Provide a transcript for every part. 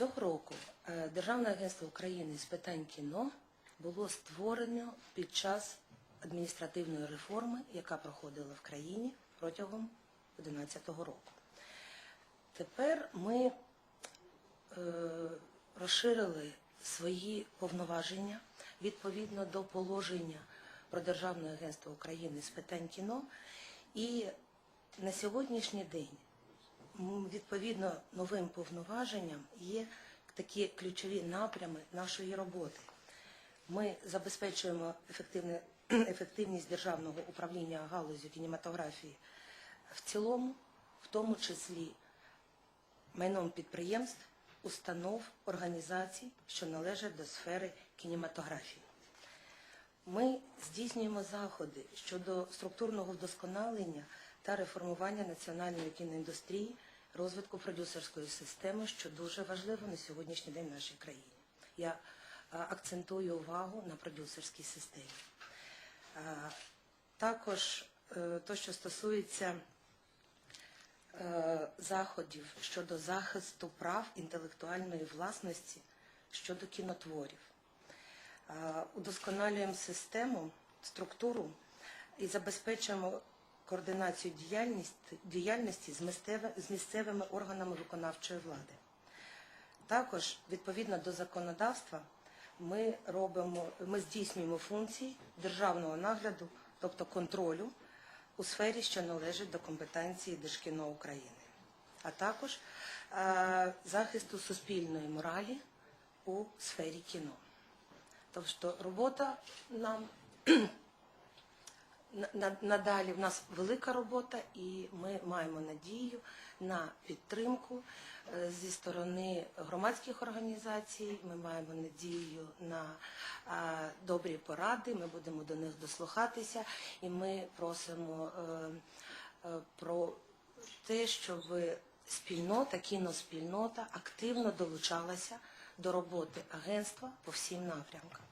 Цього року е, Державне агентство України з питань кіно було створено під час адміністративної реформи, яка проходила в країні протягом 2011 року. Тепер ми е, розширили свої повноваження відповідно до положення про Державне агентство України з питань кіно. І на сьогоднішній день відповідно новим повноваженням є такі ключові напрями нашої роботи. Ми забезпечуємо ефективність державного управління галузю кінематографії в цілому, в тому числі майном підприємств, установ, організацій, що належать до сфери кінематографії. Ми здійснюємо заходи щодо структурного вдосконалення та реформування національної кіноіндустрії, розвитку продюсерської системи, що дуже важливо на сьогоднішній день в нашій країні. Я акцентую увагу на продюсерській системі. Також е, то, що стосується е, заходів щодо захисту прав інтелектуальної власності щодо кінотворів. Е, Удосконалюємо систему, структуру і забезпечуємо координацію діяльності, з, місцевими органами виконавчої влади. Також, відповідно до законодавства, ми робимо, ми здійснюємо функції державного нагляду, тобто контролю у сфері, що належить до компетенції Держкіно України, а також е, захисту суспільної моралі у сфері кіно. Тобто робота нам на- на- надалі в нас велика робота, і ми маємо надію на підтримку е, зі сторони громадських організацій. Ми маємо надію на е, добрі поради. Ми будемо до них дослухатися, і ми просимо е, про те, щоб спільнота, кіноспільнота активно долучалася до роботи агентства по всім напрямкам.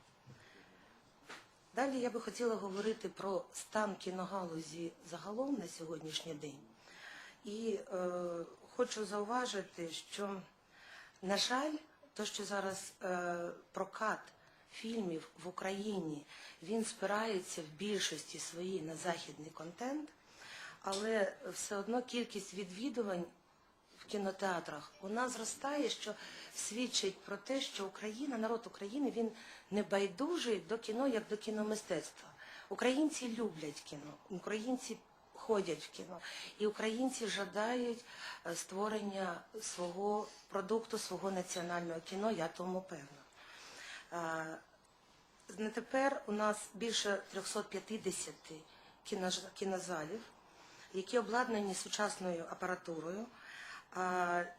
Далі я би хотіла говорити про стан кіногалузі загалом на сьогоднішній день. І е, хочу зауважити, що, на жаль, то, що зараз е, прокат фільмів в Україні, він спирається в більшості своїй на західний контент, але все одно кількість відвідувань кінотеатрах вона зростає, що свідчить про те, що Україна, народ України, він не байдужий до кіно як до кіномистецтва. Українці люблять кіно, українці ходять в кіно, і українці жадають е, створення свого продукту, свого національного кіно. Я тому певна. Е, На тепер у нас більше 350 кінож- кінозалів, які обладнані сучасною апаратурою.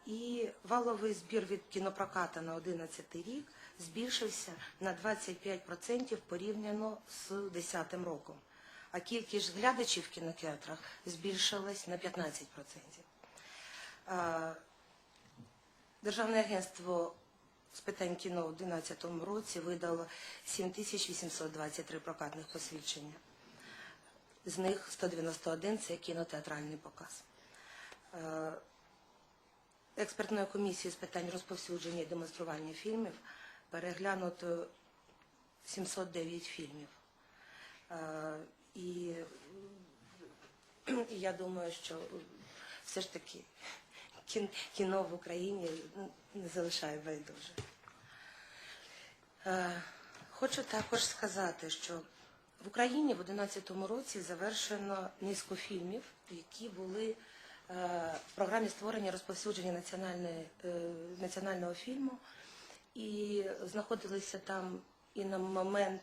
І валовий збір від кінопроката на 2011 рік збільшився на 25% порівняно з 2010 роком. А кількість глядачів в кінотеатрах збільшилась на 15%. Державне агентство з питань кіно у 2012 році видало 7823 прокатних посвідчення. З них 191 – це кінотеатральний показ. Е, Експертною комісією з питань розповсюдження і демонстрування фільмів переглянуто 709 фільмів. Е, І я думаю, що все ж таки кіно в Україні не залишає байдуже. Хочу також сказати, що в Україні в 2011 році завершено низку фільмів, які були в програмі створення розповсюдження е, національного фільму, і знаходилися там і на момент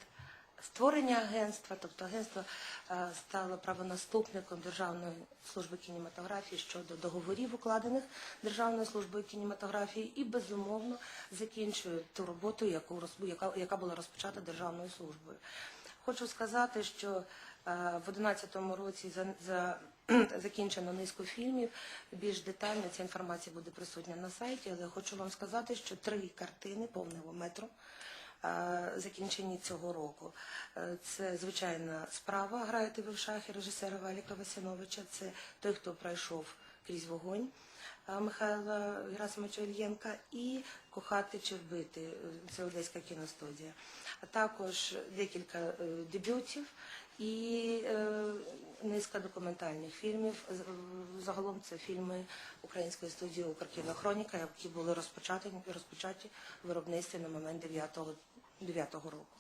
створення агентства, тобто агентство е, стало правонаступником Державної служби кінематографії щодо договорів, укладених Державною службою кінематографії, і безумовно закінчує ту роботу, яку яка, була розпочата Державною службою. Хочу сказати, що е, в 2011 році за закінчено низку фільмів. Більш детально ця інформація буде присутня на сайті, але хочу вам сказати, що три картини повного метру закінчені цього року. Е, Це звичайна справа «Граєте ви в шахи» режисера Валіка Васяновича. Це той, хто пройшов крізь вогонь Михайла Герасимовича Ільєнка і Кохати чи вбити е, це Одеська кіностудія. А також декілька е, дебютів і е, низка документальних фільмів. Загалом це фільми української студії Укркінохроніка, які були розпочаті, розпочаті виробництві на момент 9-го 9-го року.